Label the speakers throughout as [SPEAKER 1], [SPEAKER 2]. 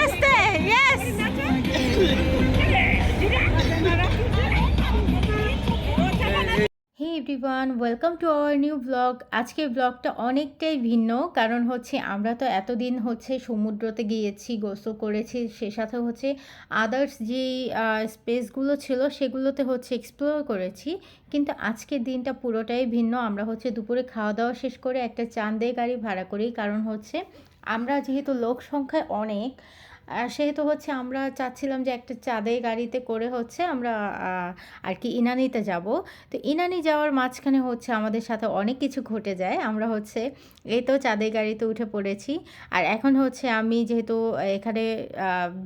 [SPEAKER 1] আস্তে yes hey everyone welcome to our new blog আজকের ব্লগটা অনেকটাই ভিন্ন, কারণ হচ্ছে আমরা তো এতদিন হচ্ছে সমুদ্রতে গিয়েছি, গোসল করেছি, সে সাথে হচ্ছে আদার্স যেই স্পেসগুলো ছিল সেগুলোতে হচ্ছে এক্সপ্লোর করেছি। কিন্তু আজকের দিনটা পুরোটাই ভিন্ন, আমরা হচ্ছে দুপুরে খাওয়া দাওয়া শেষ করে একটা চাঁদে গাড়ি ভাড়া করি, কারণ হচ্ছে আমরা যেহেতু লোক সংখ্যায় অনেক সেহেতু হচ্ছে আমরা চাচ্ছিলাম যে একটা চাঁদে গাড়িতে করে হচ্ছে আমরা আর কি ইনানিতে যাব। তো ইনানি যাওয়ার মাঝখানে হচ্ছে আমাদের সাথে অনেক কিছু ঘটে যায়। আমরা হচ্ছে এই তো চাঁদের গাড়িতে উঠে পড়েছি। আর এখন হচ্ছে আমি যেহেতু এখানে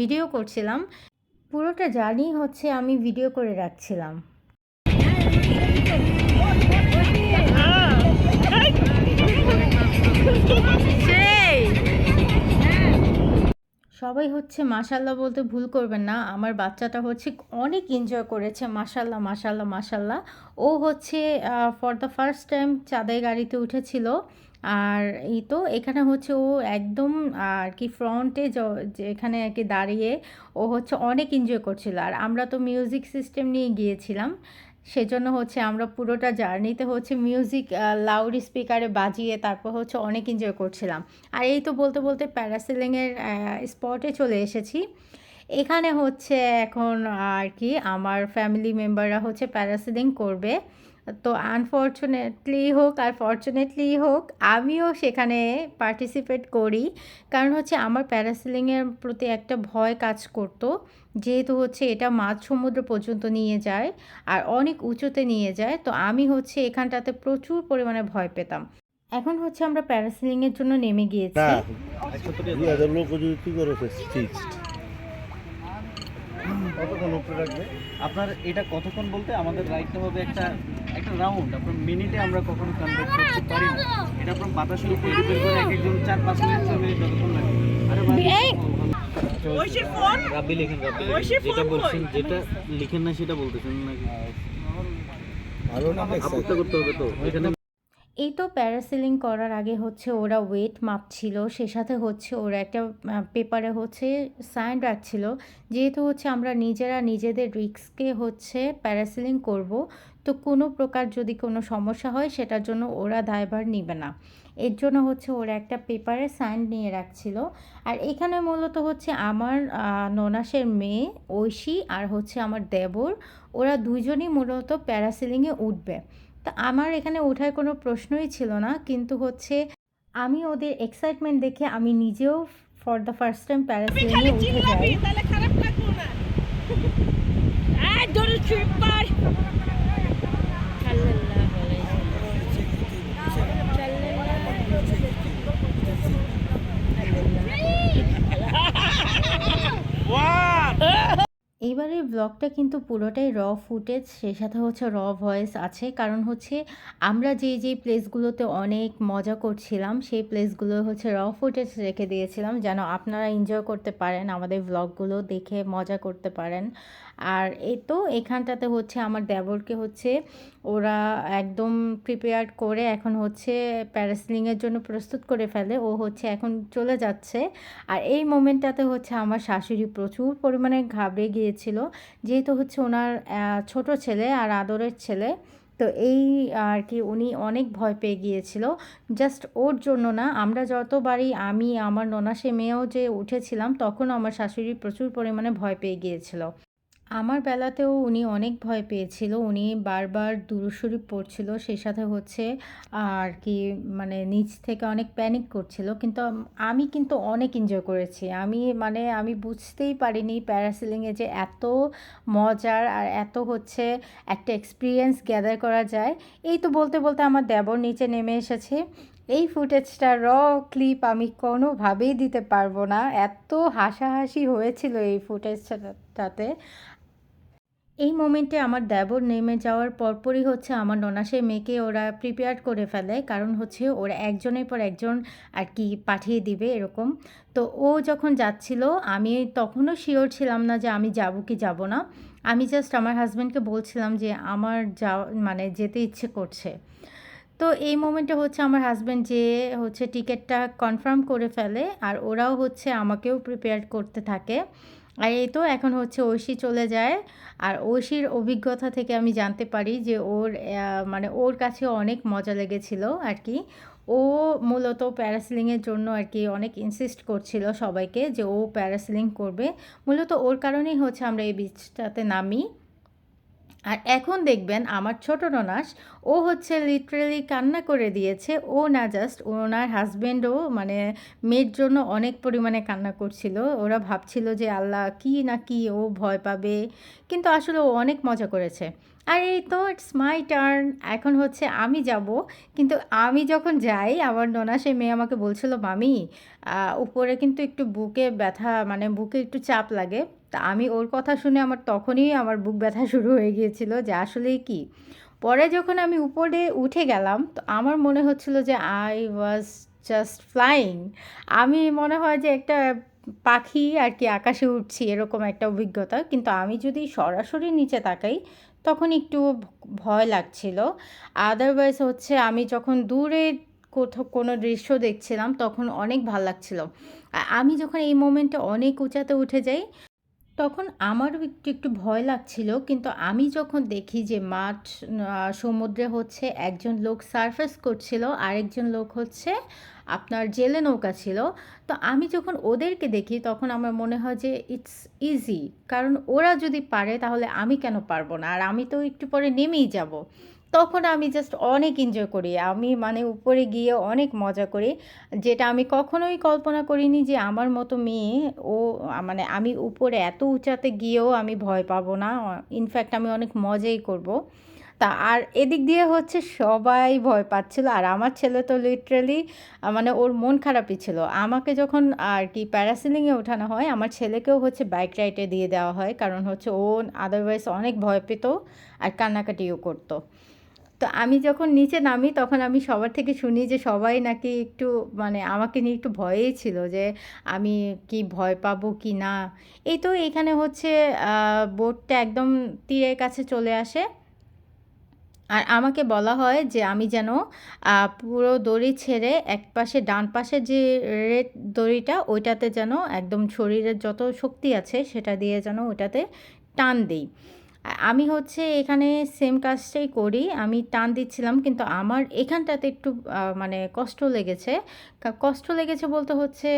[SPEAKER 1] ভিডিও করছিলাম, পুরোটা জার্নি হচ্ছে আমি ভিডিও করে রাখছিলাম। সবাই হচ্ছে মাসাল্লাহ বলতে ভুল করবেন না। আমার বাচ্চাটা হচ্ছে অনেক এনজয় করেছে মাসাল্লাহ মাসাল্লাহ মাসাল্লাহ ও হচ্ছে ফর দ্য ফার্স্ট টাইম চাঁদের গাড়িতে উঠেছিল। আর এই তো এখানে হচ্ছে ও একদম, আর কি ফ্রন্টে যেখানে আর কি দাঁড়িয়ে ও হচ্ছে অনেক এনজয় করছিল। আর আমরা তো মিউজিক সিস্টেম নিয়ে গিয়েছিলাম। সেজন্য হচ্ছে আমরা পুরোটা জার্নিতে হচ্ছে মিউজিক লাউড স্পিকারে বাজিয়ে তারপর হচ্ছে অনেক এনজয় করছিলাম। আর এই তো বলতে বলতে প্যারাসেলিংয়ের স্পটে চলে এসেছি। এখানে হচ্ছে এখন আর কি আমার ফ্যামিলি মেম্বাররা হচ্ছে প্যারাসেলিং করবে। তো আনফর্চুনেটলি হোক আর ফর্চুনেটলি হোক, আমিও সেখানে পার্টিসিপেট করি। কারণ হচ্ছে আমার প্যারাসেলিংয়ের প্রতি একটা ভয় কাজ করতো, যেহেতু হচ্ছে এটা মাঝ সমুদ্র পর্যন্ত নিয়ে যায় আর অনেক উঁচুতে নিয়ে যায়, তো আমি হচ্ছে এখানটাতে প্রচুর পরিমাণে ভয় পেতাম। এখন হচ্ছে আমরা প্যারাসেলিংয়ের জন্য নেমে গিয়েছি
[SPEAKER 2] না দুই হাজার লোক যদি কি করে ফিক্সড কতক্ষণ উপরে রাখবে?
[SPEAKER 3] আপনার এটা কতক্ষণ বলতে আমাদের রাইডটা হবে একটা একটা রাউন্ড। আপনার মিনিটে আমরা কখনো কনভার্ট করতে পারি না। এটা আপনার বাতাসের উপর ডিপেন্ড করে এক একজন চার পাঁচ মিনিট ছয় মিনিট যতক্ষণ লাগে। আরে! রাব্বি লিখেন রাব্বি যেটা বলছেন যেটা লিখেন না সেটা বলতেছেন নাকি?
[SPEAKER 2] আরও না
[SPEAKER 3] আপত্তি করতে হবে তো। এখানে
[SPEAKER 1] এই তো প্যারাসেলিং করার আগে হচ্ছে ওরা ওয়েট মাপছিল, সে সাথে হচ্ছে ওরা একটা পেপারে হচ্ছে সাইন রাখছিল, যেহেতু হচ্ছে আমরা নিজেরা নিজেদের রিস্ককে হচ্ছে প্যারাসেলিং করব, তো কোনো প্রকার যদি কোনো সমস্যা হয় সেটার জন্য ওরা দায়ভার নিবে না। এর জন্য হচ্ছে ওরা একটা পেপারে সাইন নিয়ে রাখছিল। আর এখানে মূলত হচ্ছে আমার ননাসের মেয়ে ঐশী আর হচ্ছে আমার দেবর, ওরা দুজনই মূলত প্যারাসেলিংয়ে উঠবে। তা আমার এখানে ওঠার কোনো প্রশ্নই ছিল না। কিন্তু হচ্ছে আমি ওদের এক্সাইটমেন্ট দেখে আমি নিজেও ফর দ্য ফার্স্ট টাইম প্যারাসেলিংয়ে উঠে যাই।
[SPEAKER 4] তাহলে খারাপ লাগবো না।
[SPEAKER 1] এইবারের ব্লগটা কিন্তু পুরোটাই র ফুটেজ সেই সাথে হচ্ছে র ভয়েস আছে। কারণ হচ্ছে আমরা যেই যেই প্লেসগুলোতে অনেক মজা করছিলাম, সেই প্লেসগুলো হচ্ছে র ফুটেজ রেখে দিয়েছিলাম, যেন আপনারা এনজয় করতে পারেন, আমাদের ব্লগগুলো দেখে মজা করতে পারেন। আর এই তো এখানটাতে হচ্ছে আমার দেবরকে হচ্ছে ওরা একদম প্রিপেয়ার করে এখন হচ্ছে প্যারাসিলিংয়ের জন্য প্রস্তুত করে ফেলে, ও হচ্ছে এখন চলে যাচ্ছে। আর এই মোমেন্টটাতে হচ্ছে আমার শাশুড়ি প্রচুর পরিমাণে ঘাবড়ে গিয়েছিল যেহেতু হচ্ছে ওনার ছোট ছেলে আর আদরের ছেলে, তো এই আর কি উনি অনেক ভয় পেয়ে গিয়েছিল। জাস্ট ওর জন্য না, আমরা যতবারই, আমি, আমার ননাসে মেয়েও যে উঠেছিলাম, তখন আমার শাশুড়ি প্রচুর পরিমাণে ভয় পেয়ে গিয়েছিল। আমার বেলাতেও উনি অনেক ভয় পেয়েছিল। উনি বারবার দূরস্বরী পড়ছিল, সেই সাথে হচ্ছে আর কি মানে নিচ থেকে অনেক প্যানিক করছিল। কিন্তু আমি কিন্তু অনেক এনজয় করেছি। আমি মানে আমি বুঝতেই পারিনি প্যারাসিলিংয়ে যে এত মজার আর এত হচ্ছে একটা এক্সপিরিয়েন্স গ্যাদার করা যায়। এই তো বলতে বলতে আমার দেবর নিচে নেমে এসেছে। এই ফুটেজটা র ক্লিপ আমি কোনোভাবেই দিতে পারব না। এত হাসাহাসি হয়েছিল এই ফুটেজটাতে এই মোমেন্টে আমার দেবর নেমে যাওয়ার পরপরই হচ্ছে আমার ননাসের মেয়েকে ওরা প্রিপেয়ার করে ফেলে। কারণ হচ্ছে ওরা একজনের পর একজন আর কি পাঠিয়ে দিবে এরকম। তো ও যখন যাচ্ছিল, আমি তখনও শিওর ছিলাম না যে আমি যাব কি যাব না। আমি জাস্ট আমার হাজব্যান্ডকে বলছিলাম যে আমার যাওয়া মানে যেতে ইচ্ছে করছে। তো এই মোমেন্টে হচ্ছে আমার হাজব্যান্ড যে হচ্ছে টিকিটটা কনফার্ম করে ফেলে আর ওরাও হচ্ছে আমাকেও প্রিপেয়ার করতে থাকে। আর এই তো এখন হচ্ছে ঐশী চলে যায়। আর ঐশীর অভিজ্ঞতা থেকে আমি জানতে পারি যে ওর মানে ওর কাছে অনেক মজা লেগেছিল আর কি। ও মূলত প্যারাসিলিংয়ের জন্য আর কি অনেক ইনসিস্ট করছিল সবাইকে যে ও প্যারাসিলিং করবে। মূলত ওর কারণেই হচ্ছে আমরা এই বিচটাতে নামি। আর এখন দেখবেন আমার ছোট ননাস, ও হচ্ছে লিটারেলি কান্না করে দিয়েছে, ও না জাস্ট ওনার হাজব্যান্ডও মানে মেয়ের জন্য অনেক পরিমাণে কান্না করছিল। ওরা ভাবছিল যে, আল্লাহ, কি না কি ও ভয় পাবে? কিন্তু আসলে ও অনেক মজা করেছে। আর এই তো ইটস মাই টার্ন এখন হচ্ছে আমি যাব। কিন্তু আমি যখন যাই, আমার ননাসে মেয়ে আমাকে বলছিল, মামি উপরে কিন্তু একটু বুকে ব্যথা মানে বুকে একটু চাপ লাগে। তা আমি ওর কথা শুনে আমার তখনই আমার বুক ব্যথা শুরু হয়ে গিয়েছিল যে আসলেই কি? পরে যখন আমি উপরে উঠে গেলাম, তো আমার মনে হচ্ছিল যে আই ওয়াজ জাস্ট ফ্লাইং আমি মনে হয় যে একটা পাখি আর কি আকাশে উঠছি, এরকম একটা অভিজ্ঞতা। কিন্তু আমি যদি সরাসরি নিচে তাকাই, তখন একটু ভয় লাগছিল। আদারওয়াইজ হচ্ছে আমি যখন দূরে কোথাও কোনো দৃশ্য দেখছিলাম, তখন অনেক ভালো লাগছিল। আমি যখন এই মোমেন্টে অনেক উঁচাতে উঠে যাই তখন আমারও একটু একটু ভয় লাগছিল। কিন্তু আমি যখন দেখি যে মাঠ সমুদ্রে হচ্ছে একজন লোক সার্ফেস করছিল, আরেকজন লোক হচ্ছে আপনার জেলে নৌকা ছিল। তো আমি যখন ওদেরকে দেখি, তখন আমার মনে হয় যে ইটস ইজি কারণ ওরা যদি পারে, তাহলে আমি কেন পারব না? আর আমি তো একটু পরে নেমেই যাব। তখন আমি জাস্ট অনেক এনজয় করি। আমি মানে উপরে গিয়ে অনেক মজা করি। যেটা আমি কখনোই কল্পনা করিনি যে আমার মতো মেয়ে ও মানে আমি উপরে এত উঁচাতে গিয়েও আমি ভয় পাবো না। ইনফ্যাক্ট আমি অনেক মজাই করব। তা আর এদিক দিয়ে হচ্ছে সবাই ভয় পাচ্ছিল। আর আমার ছেলে তো লিটারালি মানে ওর মন খারাপই ছিল। আমাকে যখন আর কি প্যারাসিলিংয়ে ওঠানো হয়, আমার ছেলেকেও হচ্ছে বাইক রাইডে দিয়ে দেওয়া হয়। কারণ হচ্ছে ও আদারওয়াইজ অনেক ভয় পেত আর কান্নাকাটিও করতো। তো আমি যখন নিচে নামি, তখন আমি সবার থেকে শুনি যে সবাই নাকি একটু মানে আমাকে নিয়ে একটু ভয়েই ছিল যে আমি কি ভয় পাবো কি না। এই তো এখানে হচ্ছে বোটটা একদম তীরের কাছে চলে আসে। আর আমাকে বলা হয় যে আমি যেন পুরো দড়ি ছেড়ে এক পাশে ডান পাশে যে রেড দড়িটা, ওইটাতে যেন একদম শরীরের যত শক্তি আছে, সেটা দিয়ে যেন ওইটাতে টান দিই। আমি হচ্ছে এখানে সেম কাজটাই করি। আমি টান দিচ্ছিলাম, কিন্তু আমার এখানটাতে একটু মানে কষ্ট লেগেছে। কষ্ট লেগেছে বলতে হচ্ছে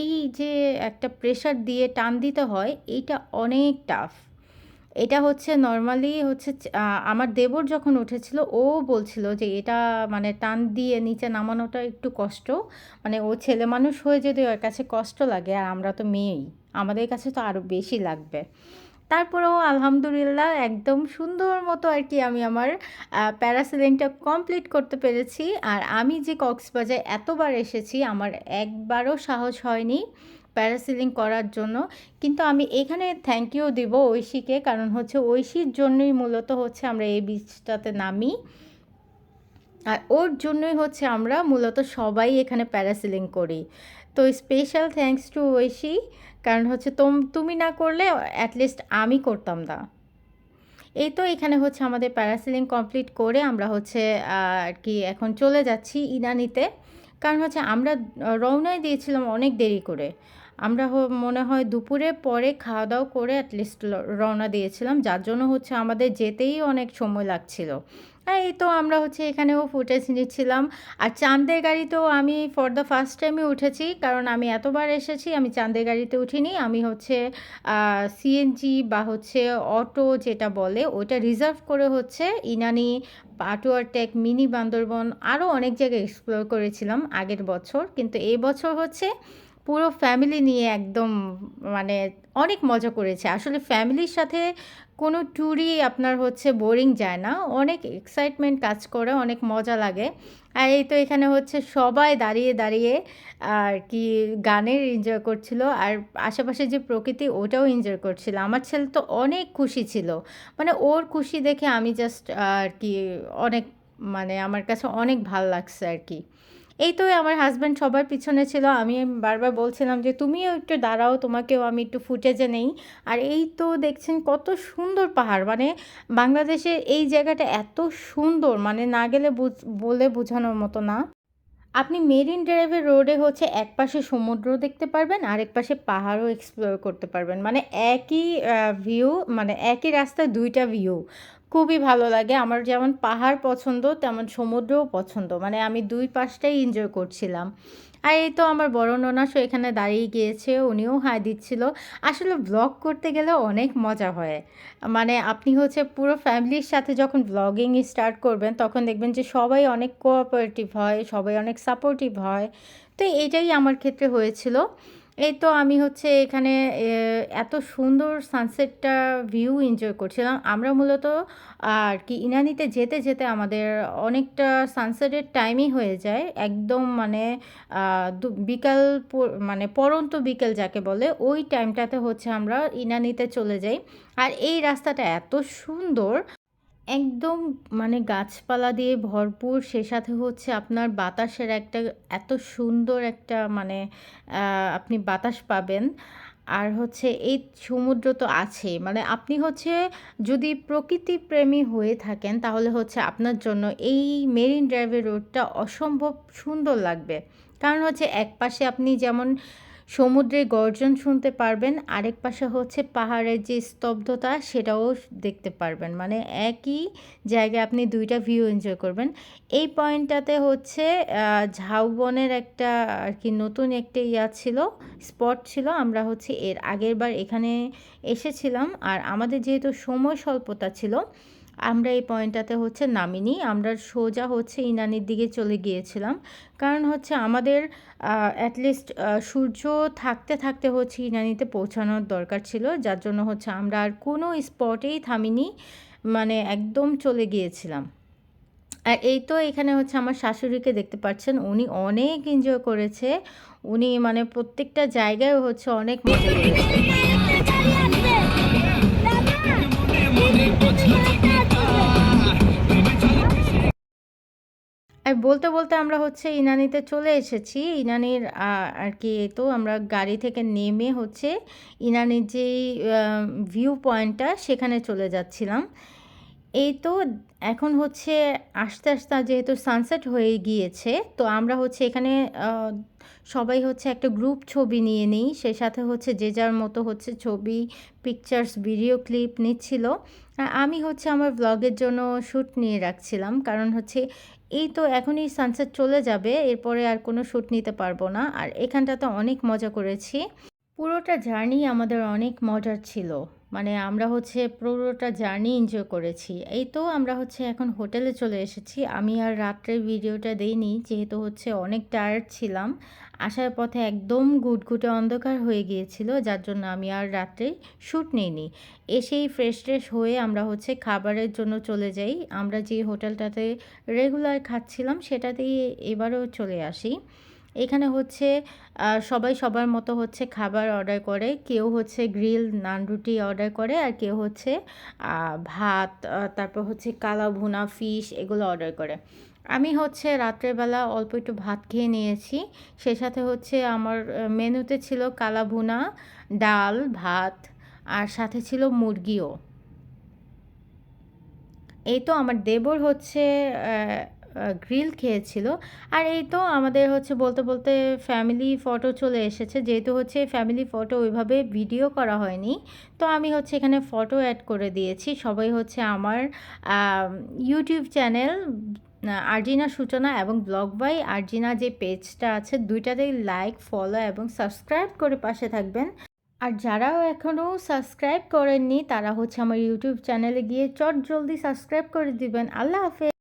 [SPEAKER 1] এই যে একটা প্রেশার দিয়ে টান দিতে হয়, এইটা অনেক টাফ এটা হচ্ছে নর্মালি হচ্ছে আমার দেবর যখন উঠেছিল, ও বলছিল যে এটা মানে টান দিয়ে নিচে নামানোটা একটু কষ্ট। মানে ও ছেলে মানুষ হয়ে যদি ওর কাছে কষ্ট লাগে, আর আমরা তো মেয়েই, আমাদের কাছে তো আরও বেশি লাগবে। তারপরেও আলহামদুলিল্লাহ একদম সুন্দর মতো আর কি আমি আমার প্যারাসেলিংটা কমপ্লিট করতে পেরেছি। আর আমি যে কক্সবাজার এতবার এসেছি, আমার একবারও সাহস হয়নি। প্যারাসিলিং করার জন্য। কিন্তু আমি এখানে থ্যাংক ইউ দিব ঐশীকে, কারণ হচ্ছে ঐশীর জন্যই মূলত হচ্ছে আমরা এই বিচটাতে নামি। আর ওর জন্যই হচ্ছে আমরা মূলত সবাই এখানে প্যারাসিলিং করি। তো স্পেশাল থ্যাঙ্কস টু ঐশী, কারণ হচ্ছে তোম, তুমি না করলে অ্যাটলিস্ট আমি করতাম না। এই তো এখানে হচ্ছে আমাদের প্যারাসিলিং কমপ্লিট করে আমরা হচ্ছে আর কি এখন চলে যাচ্ছি ইনানিতে। কারণ হচ্ছে আমরা, রওনায় দিয়েছিলাম অনেক দেরি করে। আমরা মনে হয় দুপুরে পরে খাওয়া দাওয়া করে অ্যাটলিস্ট রওনা দিয়েছিলাম। যার জন্য হচ্ছে আমাদের যেতেই অনেক সময় লাগছিল। এই তো আমরা হচ্ছে এখানেও ফুটেজ নিচ্ছিলাম। আর চাঁদের গাড়িতেও আমি ফর দ্য ফার্স্ট টাইমে উঠেছি, কারণ আমি এতবার এসেছি, আমি চাঁদের গাড়িতে উঠিনি। আমি হচ্ছে সিএনজি বা হচ্ছে অটো যেটা বলে, ওইটা রিজার্ভ করে হচ্ছে ইনানি পাটুয়ার টেক মিনি বান্দরবন আরও অনেক জায়গায় এক্সপ্লোর করেছিলাম আগের বছর। কিন্তু এই বছর হচ্ছে পুরো ফ্যামিলি নিয়ে একদম মানে অনেক মজা করেছে। আসলে ফ্যামিলির সাথে কোনো ট্যুরই আপনার হচ্ছে বোরিং যায় না। অনেক এক্সাইটমেন্ট কাজ করে, অনেক মজা লাগে। আর এই তো এখানে হচ্ছে সবাই দাঁড়িয়ে দাঁড়িয়ে আর কি গানের এনজয় করছিল। আর আশেপাশে যে প্রকৃতি, ওটাও এনজয় করছিল। আমার ছেলে তো অনেক খুশি ছিল। মানে ওর খুশি দেখে আমি জাস্ট আর কি অনেক মানে আমার কাছে অনেক ভালো লাগছে আর কি। এই তো আমার হাজব্যান্ড সবার পিছনে ছিল। আমি বারবার বলছিলাম যে, তুমিও একটু দাঁড়াও, তোমাকেও আমি একটু ফুটেজে নেই। আর এই তো দেখছেন কত সুন্দর পাহাড়। মানে বাংলাদেশের এই জায়গাটা এত সুন্দর মানে না গেলে বলে বোঝানোর মতো না। আপনি মেরিন ড্রাইভের রোডে হচ্ছে এক পাশে সমুদ্র দেখতে পারবেন, আরেক পাশে পাহাড়ও এক্সপ্লোর করতে পারবেন। মানে একই ভিউ মানে একই রাস্তায় দুইটা ভিউ খুবই ভালো লাগে। আমার যেমন পাহাড় পছন্দ, তেমন সমুদ্রও পছন্দ। মানে আমি দুই পাশটাই এনজয় করছিলাম। আর এই তো আমার বড় ননাসও এখানে দাঁড়িয়ে গিয়েছে, উনিও হাই দিচ্ছিল। আসলে ব্লগ করতে গেলে অনেক মজা হয়। মানে আপনি হচ্ছে পুরো ফ্যামিলির সাথে যখন ব্লগিং স্টার্ট করবেন, তখন দেখবেন যে সবাই অনেক কোঅপারেটিভ হয়, সবাই অনেক সাপোর্টিভ হয়। তো এটাই আমার ক্ষেত্রে হয়েছিল। এই তো আমি হচ্ছে এখানে এত সুন্দর সানসেটটা ভিউ এনজয় করছিলাম। আমরা মূলত, আর কি ইনানিতে যেতে যেতে আমাদের অনেকটা সানসেটের টাইমই হয়ে যায়। একদম মানে বিকাল মানে পরন্ত বিকেল যাকে বলে, ওই টাইমটাতে হচ্ছে আমরা ইনানিতে চলে যাই। আর এই রাস্তাটা এত সুন্দর একদম মানে গাছপালা দিয়ে ভরপুর, সে সাথে হচ্ছে আপনার বাতাসের একটা এত সুন্দর একটা মানে আপনি বাতাস পাবেন। আর হচ্ছে এই সমুদ্র তো আছে মানে আপনি হচ্ছে যদি প্রকৃতি প্রেমী হয়ে থাকেন, তাহলে হচ্ছে আপনার জন্য এই মেরিন ড্রাইভের রোডটা অসম্ভব সুন্দর লাগবে। কারণ হচ্ছে এক পাশে আপনি যেমন সমুদ্রের গর্জন শুনতে পারবেন। আরেক পাশে হচ্ছে পাহাড়ের যে স্তব্ধতা, সেটাও দেখতে পারবেন। মানে একই জায়গায় আপনি দুইটা ভিউ এনজয় করবেন। এই পয়েন্টটাতে হচ্ছে ঝাউবনের একটা আর কি নতুন একটা ইয়া ছিল স্পট ছিল। আমরা হচ্ছে এর আগের বার এখানে এসেছিলাম। আর আমাদের যেহেতু সময় স্বল্পতা ছিল আমরা এই পয়েন্টটাতে হচ্ছে নামিনি, আমরা সোজা হচ্ছে ইনানির দিকে চলে গিয়েছিলাম। কারণ হচ্ছে আমাদের অ্যাটলিস্ট সূর্য থাকতে থাকতে হচ্ছে ইনানিতে পৌঁছানোর দরকার ছিল। যার জন্য হচ্ছে আমরা আর কোনো স্পটেই থামিনি মানে একদম চলে গিয়েছিলাম। আর এই তো এখানে হচ্ছে আমার শাশুড়িকে দেখতে পাচ্ছেন, উনি অনেক এনজয় করেছে। উনি মানে প্রত্যেকটা জায়গায় হচ্ছে অনেক মজা করেছে। আর বলতে বলতে আমরা হচ্ছে ইনানিতে চলে এসেছি। ইনানির আর কি তো আমরা গাড়ি থেকে নেমে হচ্ছে ইনানির যেই ভিউ পয়েন্টটা সেখানে চলে যাচ্ছিলাম। এই তো এখন হচ্ছে আস্তে আস্তে যেহেতু সানসেট হয়ে গিয়েছে, তো আমরা হচ্ছে এখানে সবাই হচ্ছে একটা গ্রুপ ছবি নিয়ে নিই। সে সাথে হচ্ছে যে যার মতো হচ্ছে ছবি পিকচার্স ভিডিও ক্লিপ নিচ্ছিল। আমি হচ্ছে আমার ব্লগের জন্য শ্যুট নিয়ে রাখছিলাম। কারণ হচ্ছে এই তো এখনই সানসেট চলে যাবে, এরপরে আর কোনো শ্যুট নিতে পারব না। আর এখানটা তো অনেক মজা করেছি। পুরোটা জার্নি আমাদের অনেক মজার ছিল। মানে আমরা হচ্ছে পুরোটা জার্নি এনজয় করেছি। এই তো আমরা হচ্ছে এখন হোটেলে চলে এসেছি। আমি আর রাত্রের ভিডিওটা দেইনি, যেহেতু হচ্ছে অনেক টায়ার্ড ছিলাম। আসার পথে একদম গুটগুটে অন্ধকার হয়ে গিয়েছিল, যার জন্য আমি আর রাত্রে শ্যুট নিইনি। এসেই ফ্রেশ ট্রেশ হয়ে আমরা হচ্ছে খাবারের জন্য চলে যাই। আমরা যে হোটেলটাতে রেগুলার খাচ্ছিলাম, সেটাতেই এবারও চলে আসি। এখানে হচ্ছে সবাই সবার মতো হচ্ছে খাবার অর্ডার করে। কেউ হচ্ছে গ্রিল নান রুটি অর্ডার করে আর কেউ হচ্ছে ভাত তারপর হচ্ছে কালা ভুনা ফিশ এগুলো অর্ডার করে। আমি হচ্ছে রাত্রেবেলা অল্প একটু ভাত খেয়ে নিয়েছি। সে সাথে হচ্ছে আমার মেনুতে ছিল কালা ভুনা, ডাল, ভাত আর সাথে ছিল মুরগিও। এই তো আমার দেবর হচ্ছে গ্রিল খেয়েছিল। আর এই তো আমাদের হচ্ছে বলতে বলতে ফ্যামিলি ফটো চলে এসেছে। যেহেতু হচ্ছে ফ্যামিলি ফটো ওইভাবে ভিডিও করা হয়নি, তো আমি হচ্ছে এখানে ফটো অ্যাড করে দিয়েছি। সবাই হচ্ছে আমার ইউটিউব চ্যানেল আর্জিনা সূচনা এবং ব্লগ বাই আর্জিনা যে পেজটা আছে, দুইটাতেই লাইক ফলো এবং সাবস্ক্রাইব করে পাশে থাকবেন। আর যারাও এখনও সাবস্ক্রাইব করেননি, তারা হচ্ছে আমার ইউটিউব চ্যানেলে গিয়ে চট জলদি সাবস্ক্রাইব করে দিবেন। আল্লাহ হাফেজ।